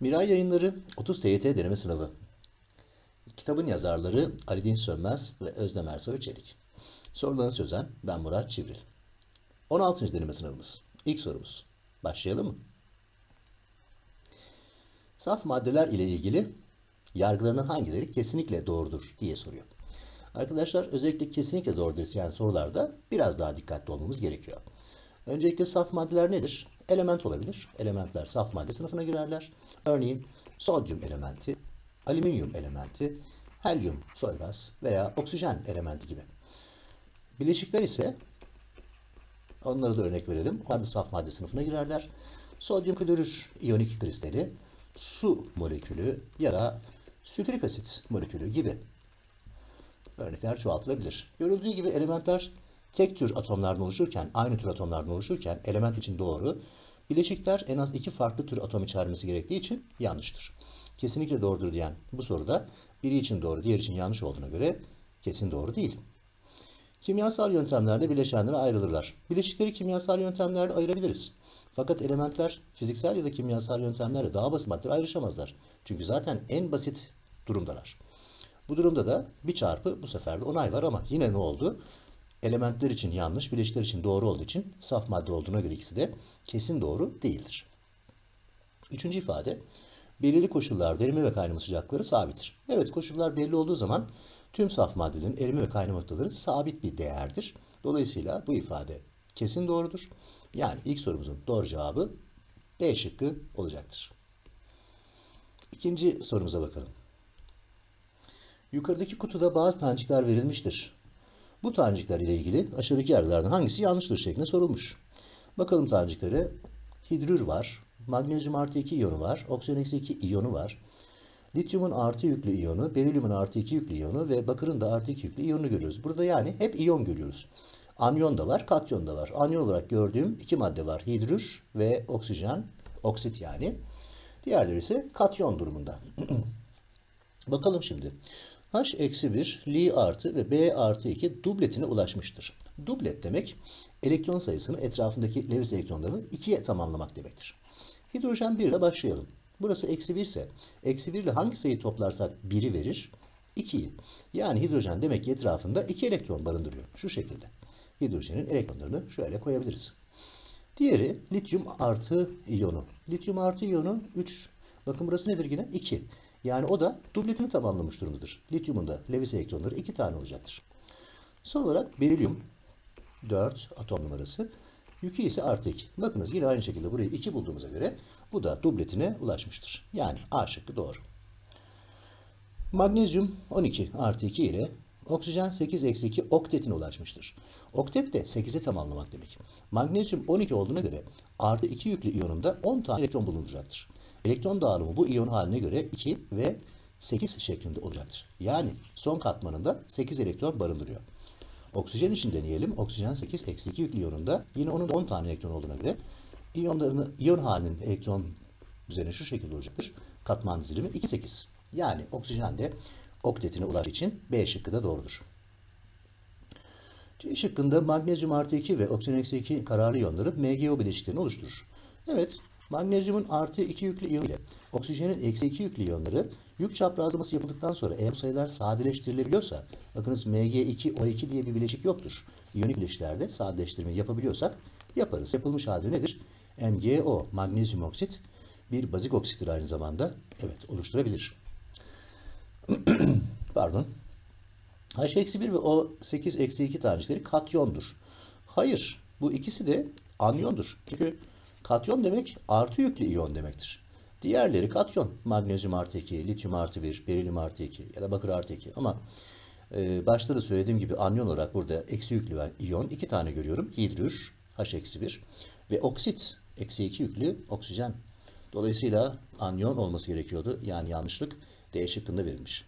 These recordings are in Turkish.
Miray Yayınları 30 TYT deneme sınavı. Kitabın yazarları Ali Dinç Sönmez ve Özlem Ersoy Çelik. Sorularını çözen ben Murat Çivril. 16. deneme sınavımız. İlk sorumuz. Başlayalım mı? Saf maddeler ile ilgili yargılarının hangileri kesinlikle doğrudur diye soruyor. Arkadaşlar özellikle kesinlikle doğrudur isteyen sorularda biraz daha dikkatli olmamız gerekiyor. Öncelikle saf maddeler nedir? Element olabilir. Elementler saf madde sınıfına girerler. Örneğin sodyum elementi, alüminyum elementi, helyum, soy gaz veya oksijen elementi gibi. Bileşikler ise onlara da örnek verelim. Onlar da saf madde sınıfına girerler. Sodyum klorür iyonik kristali, su molekülü ya da sülfürik asit molekülü gibi örnekler çoğaltılabilir. Görüldüğü gibi elementler tek tür atomlardan oluşurken, aynı tür atomlardan oluşurken element için doğru, bileşikler en az iki farklı tür atom içermesi gerektiği için yanlıştır. Kesinlikle doğrudur diyen bu soruda biri için doğru, diğer için yanlış olduğuna göre kesin doğru değil. Kimyasal yöntemlerle bileşenlere ayrılırlar. Bileşikleri kimyasal yöntemlerle ayırabiliriz. Fakat elementler fiziksel ya da kimyasal yöntemlerle daha basit maddeler ayrışamazlar. Çünkü zaten en basit durumdalar. Bu durumda da bir çarpı bu sefer de onay var ama yine ne oldu? Elementler için yanlış, bileşikler için doğru olduğu için saf madde olduğuna göre ikisi de kesin doğru değildir. Üçüncü ifade, belirli koşullarda erime ve kaynama sıcaklıkları sabittir. Evet, koşullar belli olduğu zaman tüm saf maddelerin erime ve kaynama noktaları sabit bir değerdir. Dolayısıyla bu ifade kesin doğrudur. Yani ilk sorumuzun doğru cevabı B şıkkı olacaktır. İkinci sorumuza bakalım. Yukarıdaki kutuda bazı tanecikler verilmiştir. Bu tanecikler ile ilgili aşağıdaki yargılardan hangisi yanlıştır şeklinde sorulmuş. Bakalım taneciklere. Hidrür var. Magnezyum artı 2 iyonu var. Oksijen eksi 2 iyonu var. Lityumun artı yüklü iyonu, berilyumun artı 2 yüklü iyonu ve bakırın da artı 2 yüklü iyonu görüyoruz. Burada yani hep iyon görüyoruz. Anyon da var, katyon da var. Anyon olarak gördüğüm iki madde var. Hidrür ve oksijen, oksit yani. Diğerleri ise katyon durumunda. Bakalım şimdi. H eksi 1, Li artı ve B artı 2 dubletine ulaşmıştır. Dublet demek elektron sayısını etrafındaki Lewis elektronlarını ikiye tamamlamak demektir. Hidrojen 1 ile başlayalım. Burası eksi 1 ise eksi 1 ile hangi sayıyı toplarsak 1'i verir? 2'yi. Yani hidrojen demek ki etrafında 2 elektron barındırıyor. Şu şekilde. Hidrojenin elektronlarını şöyle koyabiliriz. Diğeri lityum artı iyonu. Lityum artı iyonu 3. Bakın burası nedir yine? 2. Yani o da dubletini tamamlamış durumdadır. Lityumun da Lewis elektronları 2 tane olacaktır. Son olarak berilyum 4 atom numarası. Yükü ise artı 2. Bakınız yine aynı şekilde burayı 2 bulduğumuza göre bu da dubletine ulaşmıştır. Yani A şıkkı doğru. Magnezyum 12 artı 2 ile oksijen 8 eksi 2 oktetine ulaşmıştır. Oktet de 8'e tamamlamak demek. Magnezyum 12 olduğuna göre artı 2 yüklü iyonunda 10 tane elektron bulunuracaktır. Elektron dağılımı bu iyon haline göre 2 ve 8 şeklinde olacaktır. Yani son katmanında 8 elektron barındırıyor. Oksijen için deneyelim. Oksijen 8 eksi 2 yüklü iyonunda yine onun da 10 tane elektron olduğuna göre iyonlarını, iyon halinin elektron düzeni şu şekilde olacaktır. Katman dizilimi 2 8. Yani oksijen de oktetine ulaştığı için B şıkkı da doğrudur. C şıkkında magnezyum artı 2 ve oksijen eksi 2 kararlı iyonları MgO bileşiklerini oluşturur. Evet, magnezyumun artı 2 yüklü iyon ile oksijenin eksi 2 yüklü iyonları yük çaprazlaması yapıldıktan sonra eğer bu sayılar sadeleştirilebiliyorsa, bakınız Mg2O2 diye bir bileşik yoktur. İyonik bileşiklerde sadeleştirme yapabiliyorsak yaparız. Yapılmış halde nedir? MgO, magnezyum oksit bir bazik oksittir aynı zamanda. Evet, oluşturabilir. Pardon. H-1 ve O8-2 tanecikleri katyondur. Hayır, bu ikisi de anyondur. Çünkü katyon demek artı yüklü iyon demektir. Diğerleri katyon. Magnezyum artı 2, lityum artı 1, berilyum artı 2 ya da bakır artı 2. Ama e, başta da söylediğim gibi anyon olarak burada eksi yüklü iyon iki tane görüyorum. Hidrür, H-1 ve oksit, eksi 2 yüklü oksijen. Dolayısıyla anyon olması gerekiyordu. Yani yanlışlık D şıkkında verilmiş.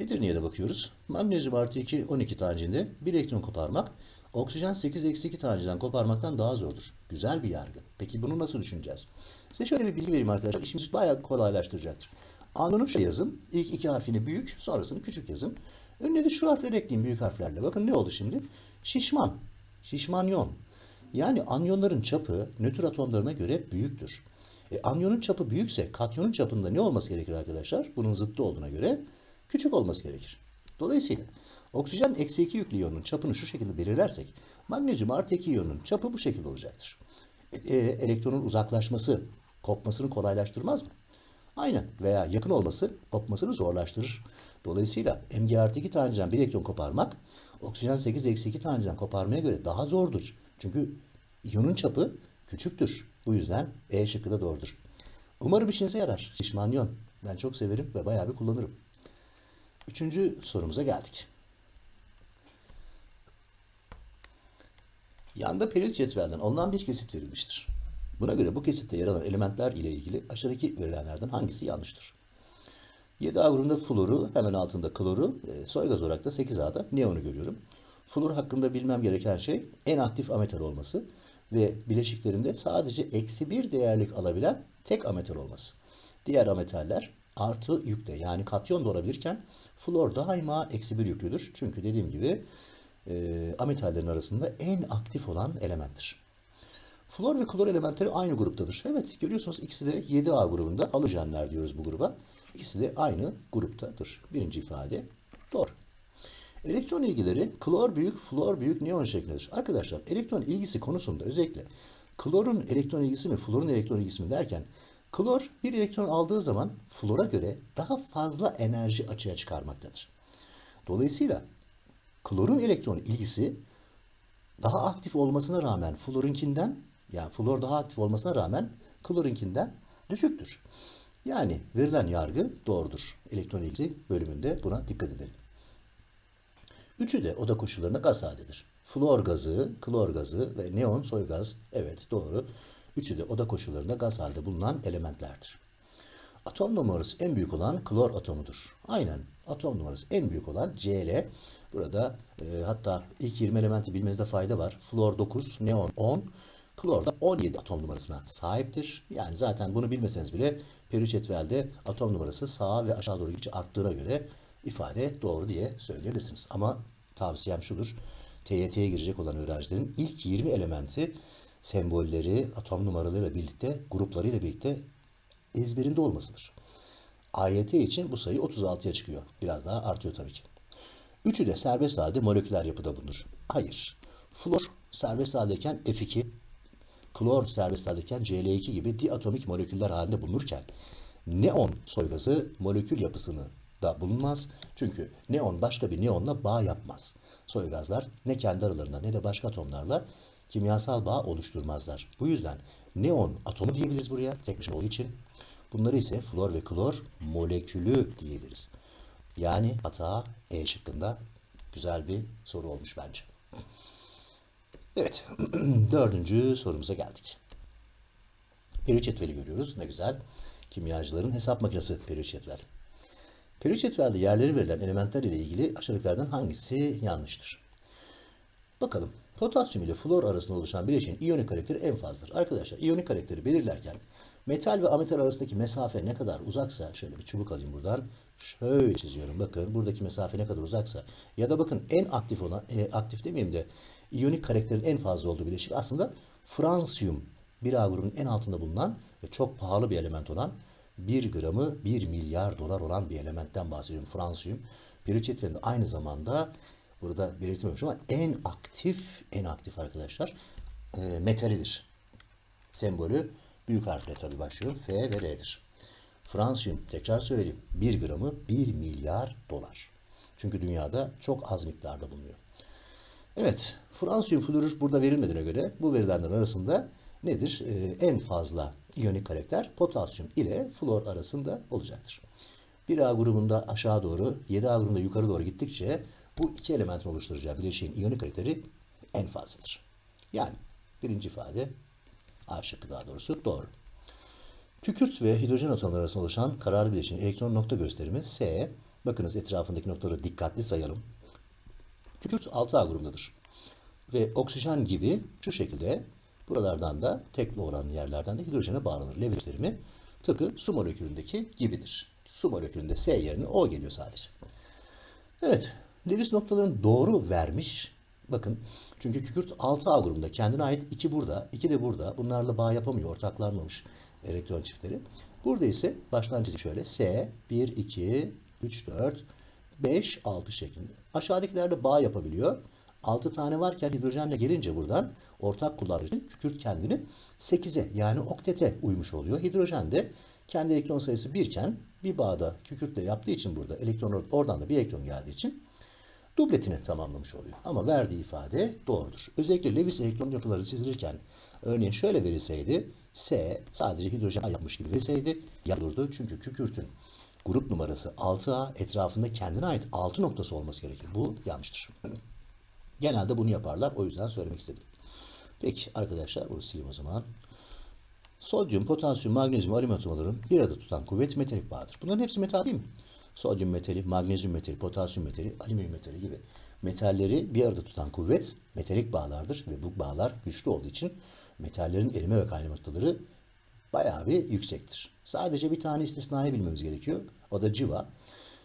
Edirne'ye bakıyoruz. Magnezyum artı 2 12 tanecinde bir elektron koparmak oksijen 8 eksi 2 taneciden koparmaktan daha zordur. Güzel bir yargı. Peki bunu nasıl düşüneceğiz? Size şöyle bir bilgi vereyim arkadaşlar. İşimizi bayağı kolaylaştıracaktır. Anonu şey yazın. İlk iki harfini büyük, sonrasını küçük yazın. Önüne de şu harfleri ekleyin büyük harflerle. Bakın ne oldu şimdi? Şişman. Şişmanyon. Yani anyonların çapı nötr atomlarına göre büyüktür. E, anyonun çapı büyükse katyonun çapında ne olması gerekir arkadaşlar? Bunun zıttı olduğuna göre küçük olması gerekir. Dolayısıyla oksijen eksi 2 yüklü iyonun çapını şu şekilde belirlersek magnezyum artı 2 iyonun çapı bu şekilde olacaktır. E, e, elektronun uzaklaşması kopmasını kolaylaştırmaz mı? Aynen veya yakın olması kopmasını zorlaştırır. Dolayısıyla Mg artı 2 taneciden bir elektron koparmak oksijen 8 eksi 2 taneciden koparmaya göre daha zordur. Çünkü iyonun çapı küçüktür. Bu yüzden E şıkkı da doğrudur. Umarım işinize yarar. Şişman iyon. Ben çok severim ve bayağı bir kullanırım. Üçüncü sorumuza geldik. Yanda periyot cetvelden alınan bir kesit verilmiştir. Buna göre bu kesitte yer alan elementler ile ilgili aşağıdaki verilenlerden hangisi yanlıştır? 7A grubunda fluoru, hemen altında kloru, e, soy gaz olarak da 8A'da neonu görüyorum. Flor hakkında bilmem gereken şey en aktif ametal olması ve bileşiklerinde sadece eksi bir değerlik alabilen tek ametal olması. Diğer ametaller artı yükte yani katyon da olabilirken flor daima eksi bir yüklüdür. Çünkü dediğim gibi e, ametallerin arasında en aktif olan elementtir. Flor ve klor elementleri aynı gruptadır. Evet görüyorsunuz ikisi de 7A grubunda halojenler diyoruz bu gruba. İkisi de aynı gruptadır. Birinci ifade doğru. Elektron ilgileri klor büyük, flor büyük, neon şeklindedir. Arkadaşlar elektron ilgisi konusunda özellikle klorun elektron ilgisi mi, florun elektron ilgisi mi derken klor bir elektron aldığı zaman flora göre daha fazla enerji açığa çıkarmaktadır. Dolayısıyla klorun elektron ilgisi daha aktif olmasına rağmen florunkinden yani flor daha aktif olmasına rağmen klorunkinden düşüktür. Yani verilen yargı doğrudur. Elektron ilgisi bölümünde buna dikkat edelim. Üçü de oda koşullarında gaz halindedir. Flor gazı, klor gazı ve neon soy gaz. Evet doğru. Üçü de oda koşullarında gaz halde bulunan elementlerdir. Atom numarası en büyük olan klor atomudur. Aynen atom numarası en büyük olan Cl. Burada e, hatta ilk 20 elementi bilmenizde fayda var. Flor 9, neon 10, klor da 17 atom numarasına sahiptir. Yani zaten bunu bilmeseniz bile periyot cetvelde atom numarası sağa ve aşağı doğru gittikçe arttığına göre ifade doğru diye söyleyebilirsiniz. Ama tavsiyem şudur. TYT'ye girecek olan öğrencilerin ilk 20 elementi sembolleri, atom numaralarıyla birlikte, gruplarıyla birlikte ezberinde olmasıdır. AYT için bu sayı 36'ya çıkıyor. Biraz daha artıyor tabii ki. Üçü de serbest halde moleküler yapıda bulunur. Hayır. Flor serbest haldeyken F2, klor serbest haldeyken Cl2 gibi diatomik moleküller halinde bulunurken neon soygazı molekül yapısını da bulunmaz. Çünkü neon başka bir neonla bağ yapmaz. Soygazlar ne kendi aralarında ne de başka atomlarla kimyasal bağ oluşturmazlar. Bu yüzden neon atomu diyebiliriz buraya tek başına olduğu için. Bunları ise flor ve klor molekülü diyebiliriz. Yani hata E şıkkında güzel bir soru olmuş bence. Evet, dördüncü sorumuza geldik. Periyot cetveli görüyoruz. Ne güzel. Kimyacıların hesap makinesi periyot cetveli. Periyot cetvelde yerleri verilen elementler ile ilgili aşağıdakilerden hangisi yanlıştır? Bakalım. Potasyum ile flor arasında oluşan bileşiğin iyonik karakteri en fazladır. Arkadaşlar iyonik karakteri belirlerken metal ve ametal arasındaki mesafe ne kadar uzaksa şöyle bir çubuk alayım buradan. Şöyle çiziyorum. Bakın buradaki mesafe ne kadar uzaksa ya da bakın en aktif olan e, aktif demeyeyim de iyonik karakterin en fazla olduğu bileşik aslında fransiyum. Bir A grubunun en altında bulunan ve çok pahalı bir element olan 1 gramı 1 milyar dolar olan bir elementten bahsediyorum. Fransiyum. Periyot aynı zamanda burada belirtilmemiş ama en aktif en aktif arkadaşlar e, metalidir. Sembolü büyük harfle tabi başlıyor. F ve R'dir. Fransiyum tekrar söyleyeyim 1 gramı 1 milyar dolar. Çünkü dünyada çok az miktarda bulunuyor. Evet, Fransiyum florür burada verilmediğine göre bu verilenlerin arasında nedir? Ee, en fazla iyonik karakter potasyum ile flor arasında olacaktır. 1A grubunda aşağı doğru, 7A grubunda yukarı doğru gittikçe bu iki elementin oluşturacağı bileşiğin iyonik karakteri en fazladır. Yani birinci ifade A şıkkı daha doğrusu doğru. Kükürt ve hidrojen atomları arasında oluşan kararlı bileşiğin elektron nokta gösterimi S. Bakınız etrafındaki noktaları dikkatli sayalım. Kükürt 6A grubundadır. Ve oksijen gibi şu şekilde buralardan da tekli olan yerlerden de hidrojene bağlanır. Lev gösterimi tıpkı su molekülündeki gibidir. Su molekülünde S yerine O geliyor sadece. Evet, Lewis noktalarını doğru vermiş. Bakın çünkü kükürt 6A grubunda kendine ait 2 burada, 2 de burada. Bunlarla bağ yapamıyor, ortaklanmamış. elektron çiftleri. Burada ise başlangıcı şöyle S 1 2 3 4 5 6 şeklinde. Aşağıdakilerde bağ yapabiliyor. 6 tane varken hidrojenle gelince buradan ortak kullanıcı kükürt kendini 8'e yani oktete uymuş oluyor. Hidrojen de kendi elektron sayısı 1 iken bir bağda kükürtle yaptığı için burada elektron oradan da bir elektron geldiği için dubletini tamamlamış oluyor. Ama verdiği ifade doğrudur. Özellikle Lewis elektron yapıları çizilirken örneğin şöyle verilseydi S sadece hidrojen yapmış gibi verilseydi yanılırdı. Çünkü kükürtün grup numarası 6A etrafında kendine ait 6 noktası olması gerekir. Bu yanlıştır. Genelde bunu yaparlar. O yüzden söylemek istedim. Peki arkadaşlar bunu sileyim o zaman. Sodyum, potasyum, magnezyum, alüminyum atomların bir arada tutan kuvvet metalik bağdır. Bunların hepsi metal değil mi? Sodyum metali, magnezyum metali, potasyum metali, alüminyum metali gibi metalleri bir arada tutan kuvvet metalik bağlardır ve bu bağlar güçlü olduğu için metallerin erime ve kaynama noktaları bayağı bir yüksektir. Sadece bir tane istisnayı bilmemiz gerekiyor. O da civa.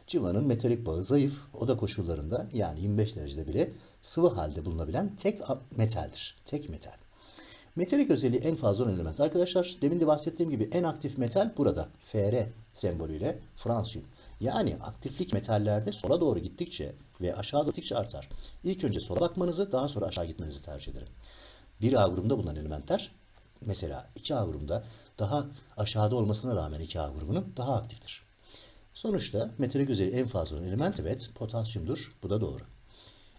Civanın metalik bağı zayıf. Oda koşullarında yani 25 derecede bile sıvı halde bulunabilen tek metaldir. Tek metal. Metalik özelliği en fazla element. Arkadaşlar demin de bahsettiğim gibi en aktif metal burada. Fr sembolüyle fransiyum. Yani aktiflik metallerde sola doğru gittikçe ve aşağı doğru gittikçe artar. İlk önce sola bakmanızı daha sonra aşağı gitmenizi tercih ederim. 1A grubunda bulunan elementler mesela 2A grubunda daha aşağıda olmasına rağmen 2A grubunun daha aktiftir. Sonuçta metalik özelliği en fazla olan element evet potasyumdur. Bu da doğru.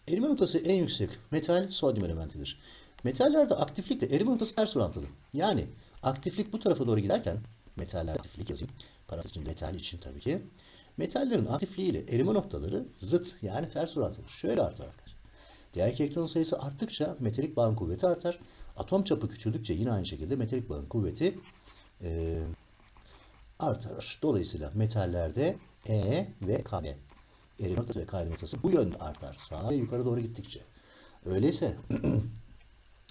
Erime notası en yüksek metal sodyum elementidir. Metallerde aktiflikle erime notası ters orantılı. Yani aktiflik bu tarafa doğru giderken metaller aktiflik yazayım. Parantez için metal için tabii ki. Metallerin aktifliği ile erime noktaları zıt yani ters orantılı. Şöyle artar arkadaşlar. Diğer elektron sayısı arttıkça metalik bağın kuvveti artar. Atom çapı küçüldükçe yine aynı şekilde metalik bağın kuvveti e, artar. Dolayısıyla metallerde E ve K erime noktası ve kaynama noktası bu yönde artar. Sağa ve yukarı doğru gittikçe. Öyleyse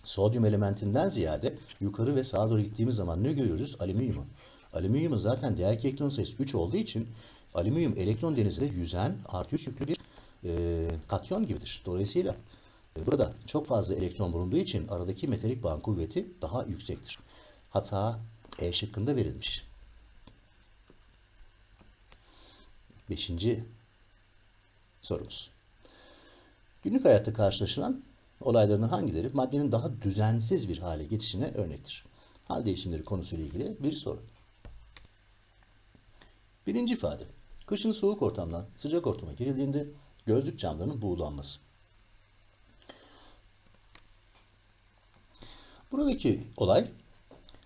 sodyum elementinden ziyade yukarı ve sağa doğru gittiğimiz zaman ne görüyoruz? Alüminyumu. Alüminyumun zaten diğer elektron sayısı 3 olduğu için alüminyum elektron denizinde yüzen artı 3 yüklü bir e, katyon gibidir. Dolayısıyla e, burada çok fazla elektron bulunduğu için aradaki metalik bağın kuvveti daha yüksektir. Hata E şıkkında verilmiş. Beşinci sorumuz. Günlük hayatta karşılaşılan olaylarının hangileri maddenin daha düzensiz bir hale geçişine örnektir? Hal değişimleri konusuyla ilgili bir soru. Birinci ifade. Kışın soğuk ortamdan sıcak ortama girildiğinde gözlük camlarının buğulanması. Buradaki olay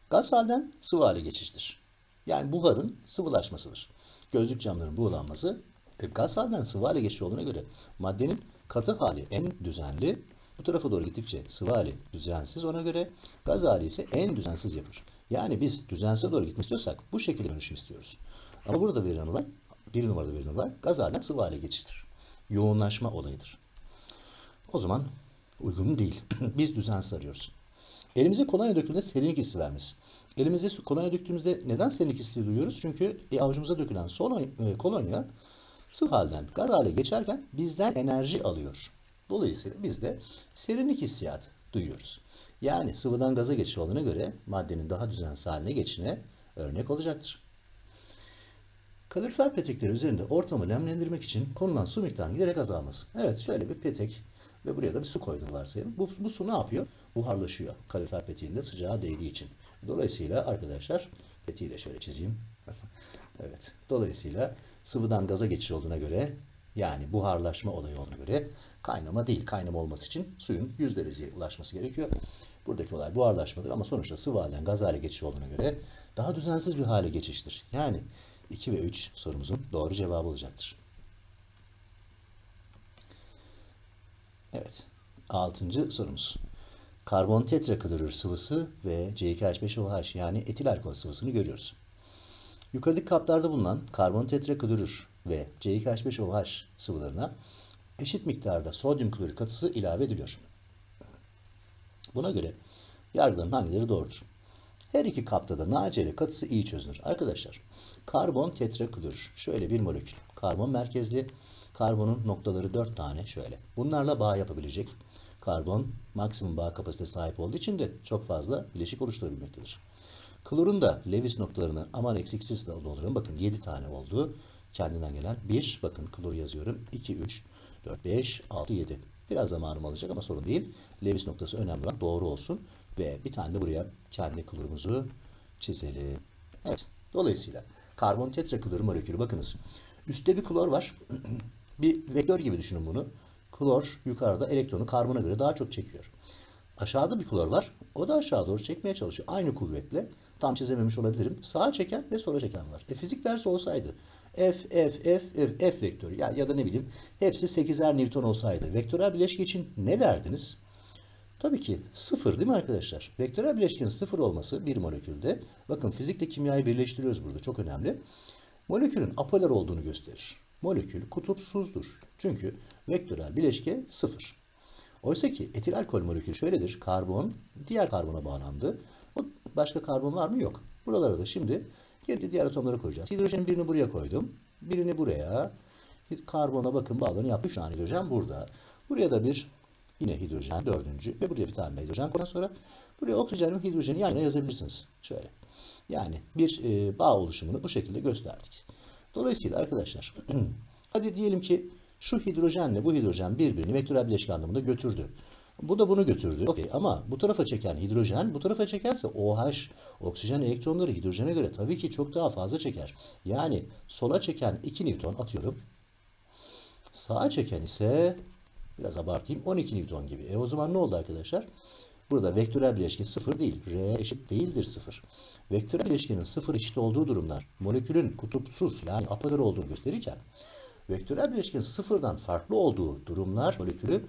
gaz halden sıvı hale geçiştir. Yani buharın sıvılaşmasıdır. Gözlük camlarının buğulanması e, gaz halden sıvı hale geçiş olduğuna göre maddenin katı hali en düzenli, bu tarafa doğru gittikçe sıvı hali düzensiz ona göre gaz hali ise en düzensiz yapar. Yani biz düzensiz doğru gitmek istiyorsak bu şekilde dönüşüm istiyoruz. Ama burada verilen olay, bir numarada verilen olay gaz halinden sıvı hale geçiştir. Yoğunlaşma olayıdır. O zaman uygun değil. biz düzensiz arıyoruz. Elimize kolonya döküldüğünde serinlik hissi vermesi. Elimize kolonya döktüğümüzde neden serinlik hissi duyuyoruz? Çünkü e, avucumuza dökülen solonya, e, kolonya sıvı halden gaz hale geçerken bizden enerji alıyor. Dolayısıyla biz de serinlik hissiyatı duyuyoruz. Yani sıvıdan gaza geçiş olduğuna göre maddenin daha düzensiz haline geçişine örnek olacaktır. Kalorifer petekleri üzerinde ortamı nemlendirmek için konulan su miktarının giderek azalması. Evet şöyle bir petek ve buraya da bir su koydum varsayalım. Bu, bu su ne yapıyor? Buharlaşıyor. Kalorifer peteğinde sıcağa değdiği için. Dolayısıyla arkadaşlar peteği de şöyle çizeyim. evet. Dolayısıyla sıvıdan gaza geçiş olduğuna göre yani buharlaşma olayı olduğuna göre kaynama değil. Kaynama olması için suyun 100 dereceye ulaşması gerekiyor. Buradaki olay buharlaşmadır ama sonuçta sıvı halden gaz hale geçiş olduğuna göre daha düzensiz bir hale geçiştir. Yani 2 ve 3 sorumuzun doğru cevabı olacaktır. Evet. 6. sorumuz. Karbon tetraklorür sıvısı ve C2H5OH yani etil alkol sıvısını görüyoruz. Yukarıdaki kaplarda bulunan karbon tetraklorür ve C2H5OH sıvılarına eşit miktarda sodyum klorür katısı ilave ediliyor. Buna göre yargıların hangileri doğrudur? Her iki kapta da NaCl katısı iyi çözünür. Arkadaşlar karbon tetraklorür şöyle bir molekül. Karbon merkezli. Karbonun noktaları 4 tane şöyle. Bunlarla bağ yapabilecek. Karbon maksimum bağ kapasitesi sahip olduğu için de çok fazla bileşik oluşturabilmektedir. Klorun da Lewis noktalarını aman eksiksiz dolduralım. Bakın 7 tane oldu. Kendinden gelen 1. Bakın klor yazıyorum. 2, 3, 4, 5, 6, 7. Biraz zamanım alacak ama sorun değil. Lewis noktası önemli olan doğru olsun. Ve bir tane de buraya kendi klorumuzu çizelim. Evet. Dolayısıyla karbon tetraklorür molekülü bakınız. Üstte bir klor var. bir vektör gibi düşünün bunu. Klor yukarıda elektronu karbona göre daha çok çekiyor. Aşağıda bir klor var. O da aşağı doğru çekmeye çalışıyor. Aynı kuvvetle. Tam çizememiş olabilirim. Sağa çeken ve sola çeken var. E fizik dersi olsaydı F, F, F, F, F vektörü ya, ya da ne bileyim hepsi 8'er Newton olsaydı vektörel bileşke için ne derdiniz? Tabii ki sıfır değil mi arkadaşlar? Vektörel bileşkenin sıfır olması bir molekülde. Bakın fizikle kimyayı birleştiriyoruz burada. Çok önemli. Molekülün apolar olduğunu gösterir. Molekül kutupsuzdur. Çünkü vektörel bileşke sıfır. Oysa ki etil alkol molekülü şöyledir. Karbon diğer karbona bağlandı. Başka karbon var mı? Yok. Buralara da şimdi geri diğer atomlara koyacağız. Hidrojenin birini buraya koydum. Birini buraya. Karbona bakın bağlarını yaptı. 3 tane hidrojen burada. Buraya da bir yine hidrojen dördüncü ve buraya bir tane hidrojen koydan sonra buraya oksijen ve hidrojeni yan yana yazabilirsiniz. Şöyle. Yani bir e, bağ oluşumunu bu şekilde gösterdik. Dolayısıyla arkadaşlar hadi diyelim ki şu hidrojenle bu hidrojen birbirini vektörel bileşke anlamında götürdü. Bu da bunu götürdü. Okey ama bu tarafa çeken hidrojen bu tarafa çekerse OH oksijen elektronları hidrojene göre tabii ki çok daha fazla çeker. Yani sola çeken 2 Newton atıyorum. Sağa çeken ise biraz abartayım 12 Newton gibi. E o zaman ne oldu arkadaşlar? Burada vektörel bileşke sıfır değil. R eşit değildir sıfır. Vektörel bileşkenin sıfır eşit olduğu durumlar molekülün kutupsuz yani apolar olduğunu gösterirken vektörel bileşkenin sıfırdan farklı olduğu durumlar molekülü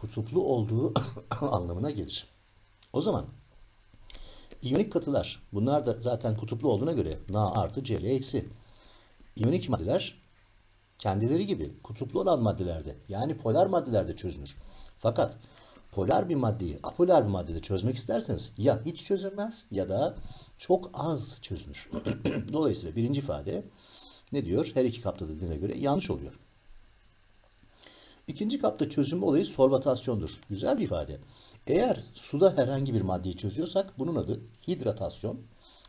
kutuplu olduğu anlamına gelir. O zaman iyonik katılar bunlar da zaten kutuplu olduğuna göre Na artı Cl eksi. İyonik maddeler kendileri gibi kutuplu olan maddelerde yani polar maddelerde çözünür. Fakat polar bir maddeyi apolar bir maddede çözmek isterseniz ya hiç çözülmez ya da çok az çözünür. Dolayısıyla birinci ifade ne diyor? Her iki kapta dediğine göre yanlış oluyor. İkinci kapta çözünme olayı solvatasyondur. Güzel bir ifade. Eğer suda herhangi bir maddeyi çözüyorsak bunun adı hidratasyon.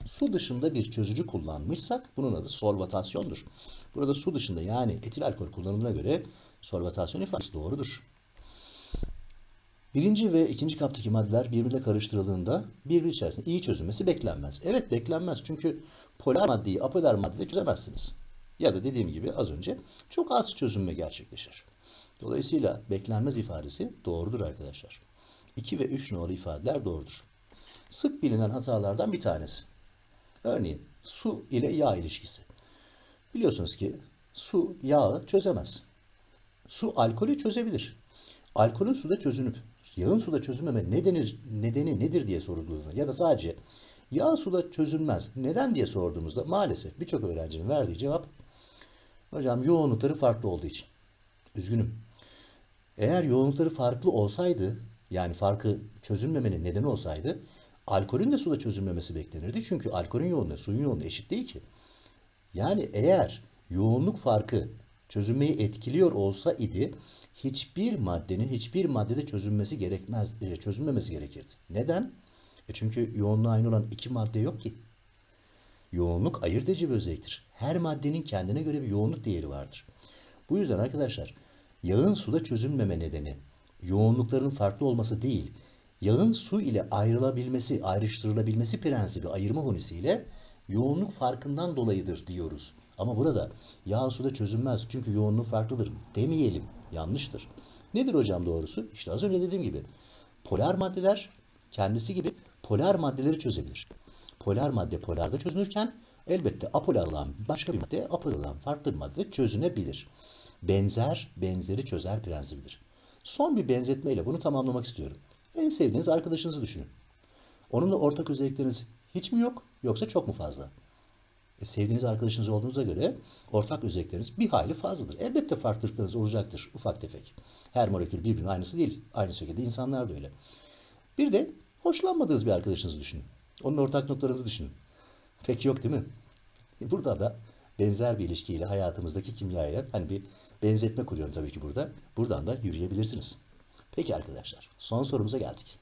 Su dışında bir çözücü kullanmışsak bunun adı solvatasyondur. Burada su dışında yani etil alkol kullanımına göre solvatasyon ifadesi doğrudur. Birinci ve ikinci kaptaki maddeler birbirine karıştırıldığında birbiri içerisinde iyi çözülmesi beklenmez. Evet beklenmez çünkü polar maddeyi apolar maddede çözemezsiniz. Ya da dediğim gibi az önce çok az çözünme gerçekleşir. Dolayısıyla beklenmez ifadesi doğrudur arkadaşlar. 2 ve 3 numaralı ifadeler doğrudur. Sık bilinen hatalardan bir tanesi. Örneğin su ile yağ ilişkisi. Biliyorsunuz ki su yağı çözemez. Su alkolü çözebilir. Alkolün suda çözünüp yağın suda çözülmeme nedeni, nedeni nedir diye sorulduğunda ya da sadece yağ suda çözülmez neden diye sorduğumuzda maalesef birçok öğrencinin verdiği cevap hocam yoğunlukları farklı olduğu için. Üzgünüm. Eğer yoğunlukları farklı olsaydı yani farkı çözülmemenin nedeni olsaydı alkolün de suda çözülmemesi beklenirdi. Çünkü alkolün yoğunluğu suyun yoğunluğu eşit değil ki. Yani eğer yoğunluk farkı çözünmeyi etkiliyor olsa idi hiçbir maddenin hiçbir maddede çözülmesi gerekmez e, çözülmemesi gerekirdi. Neden? E çünkü yoğunluğu aynı olan iki madde yok ki. Yoğunluk ayırt edici bir özelliktir. Her maddenin kendine göre bir yoğunluk değeri vardır. Bu yüzden arkadaşlar yağın suda çözülmeme nedeni yoğunlukların farklı olması değil, yağın su ile ayrılabilmesi, ayrıştırılabilmesi prensibi ayırma hunisiyle yoğunluk farkından dolayıdır diyoruz. Ama burada yağ suda çözünmez çünkü yoğunluğu farklıdır demeyelim. Yanlıştır. Nedir hocam doğrusu? İşte az önce dediğim gibi polar maddeler kendisi gibi polar maddeleri çözebilir. Polar madde polarda çözünürken elbette apolar olan başka bir madde apolar olan farklı bir madde çözünebilir. Benzer benzeri çözer prensibidir. Son bir benzetmeyle bunu tamamlamak istiyorum. En sevdiğiniz arkadaşınızı düşünün. Onunla ortak özellikleriniz hiç mi yok yoksa çok mu fazla? E, sevdiğiniz arkadaşınız olduğunuza göre ortak özellikleriniz bir hayli fazladır. Elbette farklılıklarınız olacaktır ufak tefek. Her molekül birbirinin aynısı değil. Aynı şekilde insanlar da öyle. Bir de hoşlanmadığınız bir arkadaşınızı düşünün. Onun ortak noktalarınızı düşünün. Pek yok değil mi? E, burada da benzer bir ilişkiyle hayatımızdaki kimyaya hani bir benzetme kuruyorum tabii ki burada. Buradan da yürüyebilirsiniz. Peki arkadaşlar son sorumuza geldik.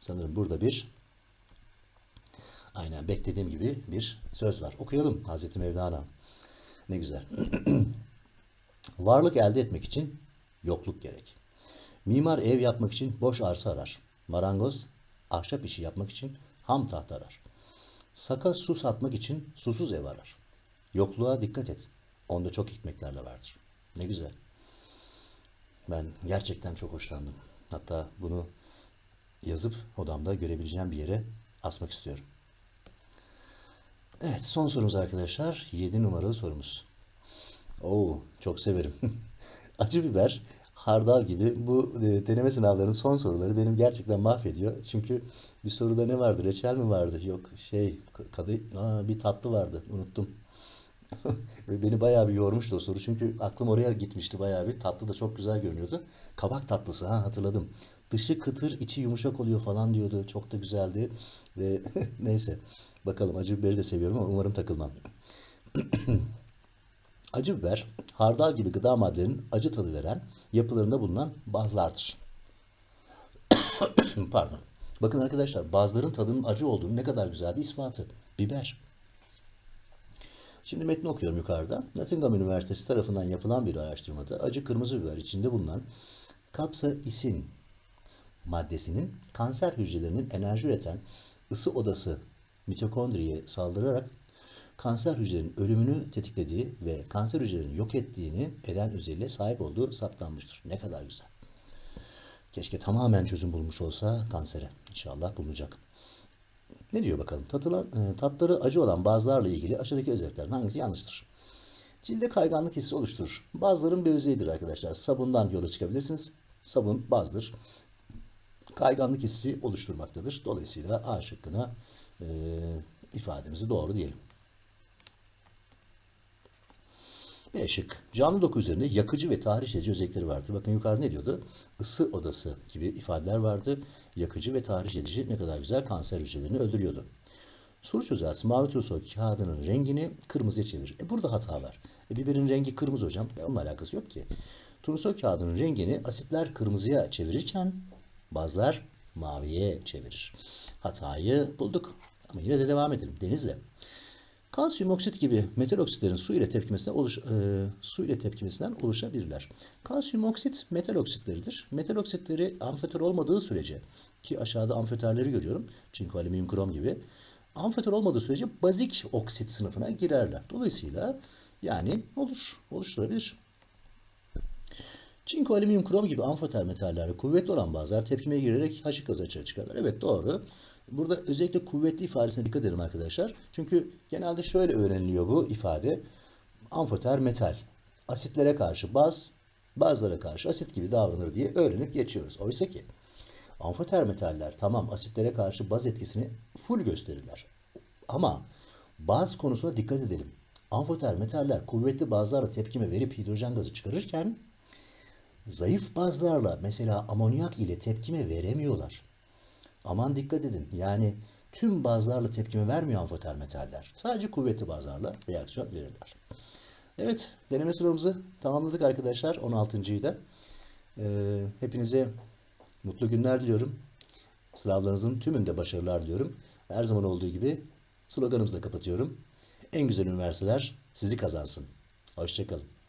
Sanırım burada bir Aynen beklediğim gibi bir söz var. Okuyalım Hazreti Mevlana. Ne güzel. Varlık elde etmek için yokluk gerek. Mimar ev yapmak için boş arsa arar. Marangoz ahşap işi yapmak için ham taht arar. Saka su satmak için susuz ev arar. Yokluğa dikkat et. Onda çok hikmetlerle vardır. Ne güzel. Ben gerçekten çok hoşlandım. Hatta bunu yazıp odamda görebileceğim bir yere asmak istiyorum. Evet son sorumuz arkadaşlar. 7 numaralı sorumuz. Oo çok severim. Acı biber, hardal gibi bu e, deneme sınavlarının son soruları benim gerçekten mahvediyor. Çünkü bir soruda ne vardı? Reçel mi vardı? Yok şey kadı Aa, bir tatlı vardı. Unuttum. Ve beni bayağı bir yormuştu o soru. Çünkü aklım oraya gitmişti bayağı bir. Tatlı da çok güzel görünüyordu. Kabak tatlısı ha hatırladım. Dışı kıtır, içi yumuşak oluyor falan diyordu. Çok da güzeldi. Ve neyse. Bakalım acı biberi de seviyorum ama umarım takılmam. Acı biber, hardal gibi gıda maddelerinin acı tadı veren yapılarında bulunan bazlardır. Pardon. Bakın arkadaşlar bazıların tadının acı olduğunu ne kadar güzel bir ispatı. Biber. Şimdi metni okuyorum yukarıda. Nottingham Üniversitesi tarafından yapılan bir araştırmada acı kırmızı biber içinde bulunan kapsaisin maddesinin kanser hücrelerinin enerji üreten ısı odası mitokondriye saldırarak kanser hücrelerinin ölümünü tetiklediği ve kanser hücrelerini yok ettiğini eden özelliğe sahip olduğu saptanmıştır. Ne kadar güzel. Keşke tamamen çözüm bulmuş olsa kansere. İnşallah bulunacak. Ne diyor bakalım? Tatılan, e, tatları acı olan bazılarla ilgili aşağıdaki özelliklerden hangisi yanlıştır? Cilde kayganlık hissi oluşturur. Bazıların bir özelliğidir arkadaşlar. Sabundan yola çıkabilirsiniz. Sabun bazdır. Kayganlık hissi oluşturmaktadır. Dolayısıyla A şıkkına e, ifademizi doğru diyelim. B şık. Canlı doku üzerinde yakıcı ve tahriş edici özellikleri vardır. Bakın yukarıda ne diyordu? Isı odası gibi ifadeler vardı. Yakıcı ve tahriş edici ne kadar güzel kanser hücrelerini öldürüyordu. Soru çözersin. Mavi turnusol kağıdının rengini kırmızıya çevir. E burada hata var. E biberin rengi kırmızı hocam. E onunla alakası yok ki. Turnusol kağıdının rengini asitler kırmızıya çevirirken bazılar maviye çevirir. Hatayı bulduk. Ama yine de devam edelim. Denizle. Kalsiyum oksit gibi metal oksitlerin su ile tepkimesinden oluş, e, su ile tepkimesinden oluşabilirler. Kalsiyum oksit metal oksitleridir. Metal oksitleri amfotör olmadığı sürece ki aşağıda amfotörleri görüyorum. Çinko, alüminyum, krom gibi. Amfotör olmadığı sürece bazik oksit sınıfına girerler. Dolayısıyla yani olur, oluşturabilir. Çinko, alüminyum, krom gibi amfoter metallerle kuvvetli olan bazılar tepkimeye girerek haşık gazı açığa çıkarlar. Evet doğru. Burada özellikle kuvvetli ifadesine dikkat edin arkadaşlar. Çünkü genelde şöyle öğreniliyor bu ifade. Amfoter metal. Asitlere karşı baz, bazlara karşı asit gibi davranır diye öğrenip geçiyoruz. Oysa ki amfoter metaller tamam asitlere karşı baz etkisini full gösterirler. Ama baz konusuna dikkat edelim. Amfoter metaller kuvvetli bazlarla tepkime verip hidrojen gazı çıkarırken zayıf bazlarla mesela amonyak ile tepkime veremiyorlar. Aman dikkat edin. Yani tüm bazlarla tepkime vermiyor amfoter metaller. Sadece kuvvetli bazlarla reaksiyon verirler. Evet, deneme sınavımızı tamamladık arkadaşlar. 16.yı da. Ee, hepinize mutlu günler diliyorum. Sınavlarınızın tümünde başarılar diliyorum. Her zaman olduğu gibi sloganımızla kapatıyorum. En güzel üniversiteler sizi kazansın. Hoşçakalın.